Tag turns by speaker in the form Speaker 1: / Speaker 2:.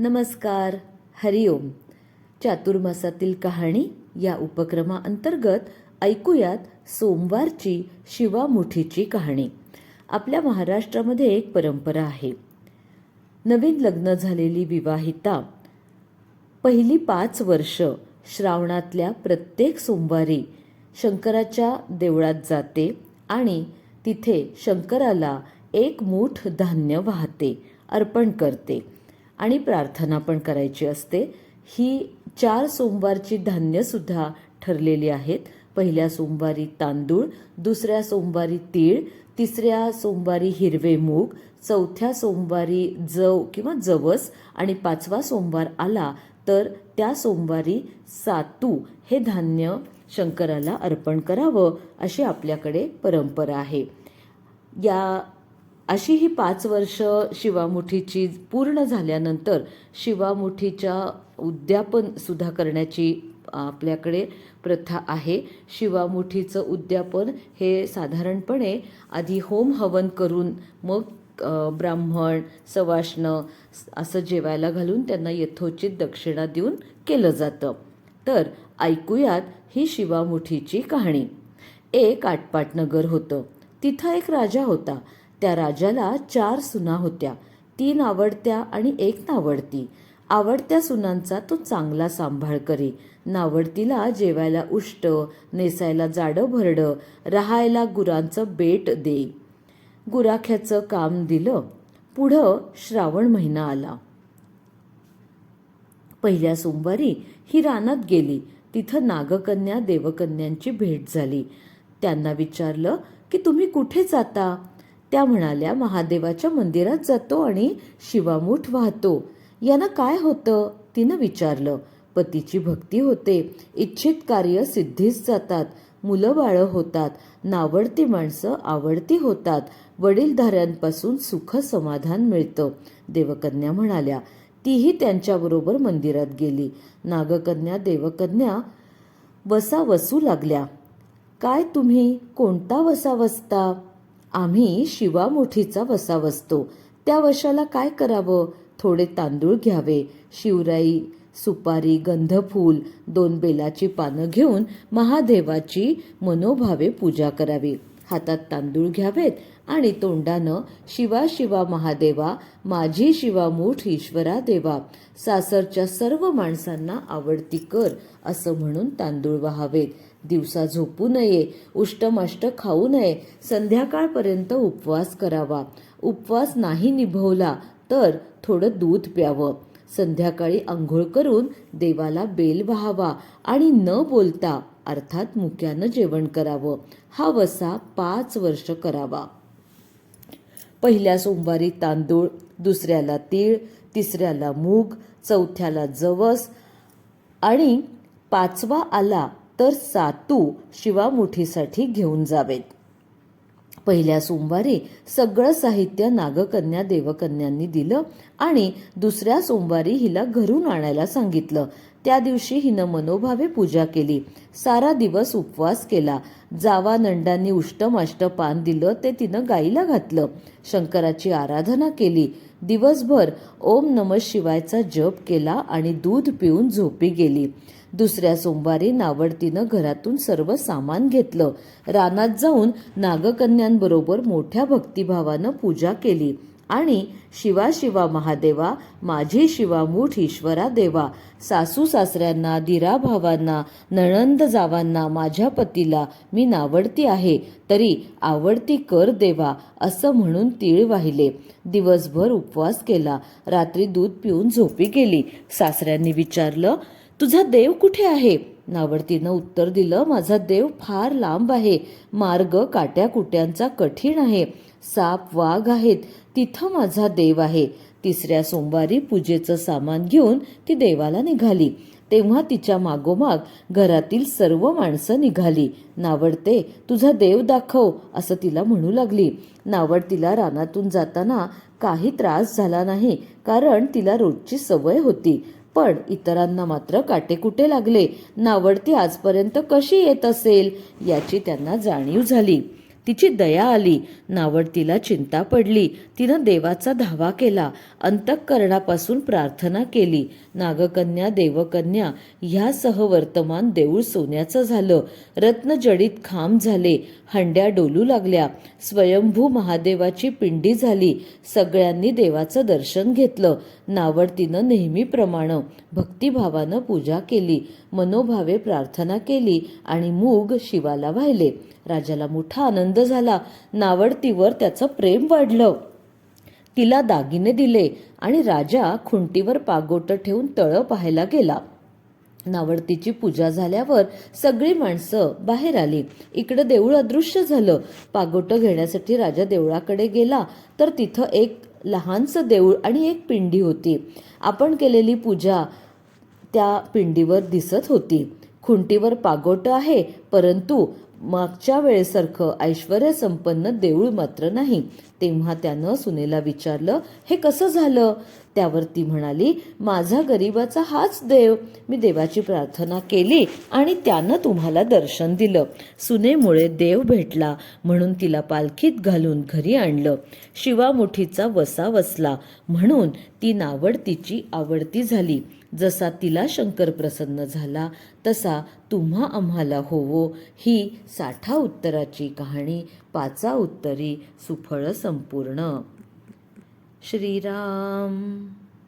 Speaker 1: नमस्कार हरिओम चातुर्मासातील कहाणी या उपक्रमाअंतर्गत ऐकूयात सोमवारची शिवामुठीची कहाणी. आपल्या महाराष्ट्रामध्ये एक परंपरा आहे. नवीन लग्न झालेली विवाहिता. पहिली पाच वर्ष श्रावणातल्या प्रत्येक सोमवारी शंकराच्या देवळात जाते आणि तिथे शंकराला एक मूठ धान्य वाहते अर्पण करते. आणि प्रार्थना पण करायची असते. ही चार सोमवारची धान्यसुद्धा ठरलेली आहेत. पहिल्या सोमवारी तांदूळ दुसऱ्या सोमवारी तीळ तिसऱ्या सोमवारी हिरवे मूग चौथ्या सोमवारी जव किंवा जवस आणि पाचवा सोमवार आला तर त्या सोमवारी सातू हे धान्य शंकराला अर्पण करावं अशी आपल्याकडे परंपरा आहे. या अशी ही पाच वर्ष शिवामुठीची पूर्ण झाल्यानंतर शिवामुठीच्या उद्यापन सुद्धा करण्याची आपल्याकडे प्रथा आहे. शिवामुठीचं उद्यापन हे साधारणपणे आधी होम हवन करून मग ब्राह्मण सवाष्ण असं जेवायला घालून त्यांना यथोचित दक्षिणा देऊन केलं जातं. तर ऐकूयात ही शिवामुठीची कहाणी. एक आटपाट नगर होतं. तिथं एक राजा होता. त्या राजाला चार सुना होत्या. तीन आवडत्या आणि एक नावडती. आवडत्या सुनांचा तो चांगला सांभाळ करी. नावडतीला जेवायला उष्ट नेसायला जाडं भरडं राहायला गुरांचं बेट दे. गुराख्याचं काम दिलं. पुढं श्रावण महिना आला. पहिल्या सोमवारी ही रानात गेली. तिथं नागकन्या देवकन्यांची भेट झाली. त्यांना विचारलं की तुम्ही कुठे जाता? त्या म्हणाल्या महादेवाच्या मंदिरात जातो आणि शिवामूठ वाहतो. यानं काय होतं? तिनं विचारलं. पतीची भक्ती होते. इच्छित कार्य सिद्धीस जातात. मुलं बाळं होतात. नावडती माणसं आवडती होतात. वडीलधाऱ्यांपासून सुख समाधान मिळतं. देवकन्या म्हणाल्या तीही त्यांच्याबरोबर मंदिरात गेली. नागकन्या देवकन्या वसा वसू लागल्या. काय तुम्ही? कोणता वसा वसता आम्ही शिवामुठीचा वसा वसतो. त्या वशाला काय करावं? थोडे तांदूळ घ्यावे. शिवराई सुपारी गंधफूल दोन बेलाची पानं घेऊन महादेवाची मनोभावे पूजा करावी. हातात तांदूळ घ्यावेत आणि तोंडानं शिवा शिवा महादेवा माझी शिवा मूठ ईश्वरा देवा सासरच्या सर्व माणसांना आवडती कर असं म्हणून तांदूळ व्हावेत. दिवसा झोपू नये उष्टमाष्ट खाऊ नये संध्याकाळपर्यंत उपवास करावा. उपवास नाही निभवला तर थोडं दूध प्यावं. संध्याकाळी आंघोळ करून देवाला बेल व्हावा आणि न बोलता अर्थात मुक्यानं जेवण करावं. हा वसा पाच वर्ष करावा. पहिल्या सोमवारी तांदूळ दुसऱ्याला तीळ तिसऱ्याला मूग चौथ्याला जवस आणि पाचवा आला तर सातू शिवामुठीसाठी घेऊन जावेत. पहिल्या सोमवारी सगळं साहित्य नागकन्या देवकन्यांनी दिलं आणि दुसऱ्या सोमवारी हिला घरून आणायला सांगितलं. त्या दिवशी हिनं मनोभावे पूजा केली. सारा दिवस उपवास केला. जावा नंडांनी उष्टमाष्ट पान दिलं ते तिनं गाईला घातलं. शंकराची आराधना केली. दिवसभर ओम नम शिवायचा जप केला आणि दूध पिऊन झोपी गेली. दुसऱ्या सोमवारी नावडतीनं घरातून सर्व सामान घेतलं. रानात जाऊन नागकन्यांबरोबर मोठ्या भक्तिभावानं पूजा केली. आणि शिवा शिवा महादेवा माझी शिवा मूठ ईश्वरा देवा सासू सासऱ्यांना दिरा भावांना नणंद जावांना माझ्या पतीला मी नावडती आहे तरी आवडती कर देवा असं म्हणून तीळ वाहिले. दिवसभर उपवास केला. रात्री दूध पिऊन झोपी गेली. सासऱ्यांनी विचारलं तुझा देव कुठे आहे? नावडतीनं उत्तर दिलं माझा देव फार लांब आहे. मार्ग काट्या कुट्यांचा कठीण आहे. साप वाघ आहेत तिथं माझा देव आहे. तिसऱ्या सोमवारी पूजेचं सामान घेऊन ती देवाला निघाली. तेव्हा तिच्या मागोमाग घरातील सर्व माणसं निघाली. नावडते तुझा देव दाखव असं तिला म्हणू लागली. नावड तिला रानातून जाताना काही त्रास झाला नाही कारण तिला रोजची सवय होती. पण इतरांना मात्र काटेकुटे लागले? नावडती आजपर्यंत कशी येत असेल? याची त्यांना जाणीव झाली. तिची दया आली नावडतीला चिंता पडली. तिनं देवाचा धावा केला अंतःकरणापासून प्रार्थना केली. नागकन्या देवकन्या ह्यासह वर्तमान देऊळ सोन्याचं झालं. रत्नजडित खांब झाले हंड्या डोलू लागल्या. स्वयंभू महादेवाची पिंडी झाली सगळ्यांनी देवाचं दर्शन घेतलं. नावडतीनं नेहमीप्रमाणे भक्तिभावानं पूजा केली मनोभावे प्रार्थना केली आणि मूग शिवाला वाहिले. राजाला मोठा आनंद झाला. नावडतीवर त्याचं प्रेम वाढलं. तिला दागिने दिले आणि राजा खुंटीवर पागोटं ठेवून तळं पाहायला गेला. नावडतीची पूजा झाल्यावर सगळी माणसं बाहेर आली. इकडं देऊळ अदृश्य झालं. पागोटं घेण्यासाठी राजा देवळाकडे गेला. तर तिथं एक लहानसं देऊळ आणि एक पिंडी होती. आपण केलेली पूजा त्या पिंडीवर दिसत होती. खुंटीवर पागोटं आहे परंतु मागच्या वेळेसारखं ऐश्वर संपन्न देऊळ मात्र नाही. तेव्हा त्यानं सुनेला विचारलं हे कसं झालं? त्यावर ती म्हणाली माझा गरिबाचा हाच देव. मी देवाची प्रार्थना केली आणि त्यानं तुम्हाला दर्शन दिलं. सुनेमुळे देव भेटला म्हणून तिला पालखीत घालून घरी आणलं. शिवामुठीचा वसा वसला म्हणून ती नावडतीची आवडती झाली. जसा तिला शंकर प्रसन्न झाला तसा तुम्हा आम्हाला होवो. ही साठा उत्तराची कहाणी पाचा उत्तरी सुफळ संपूर्ण. श्रीराम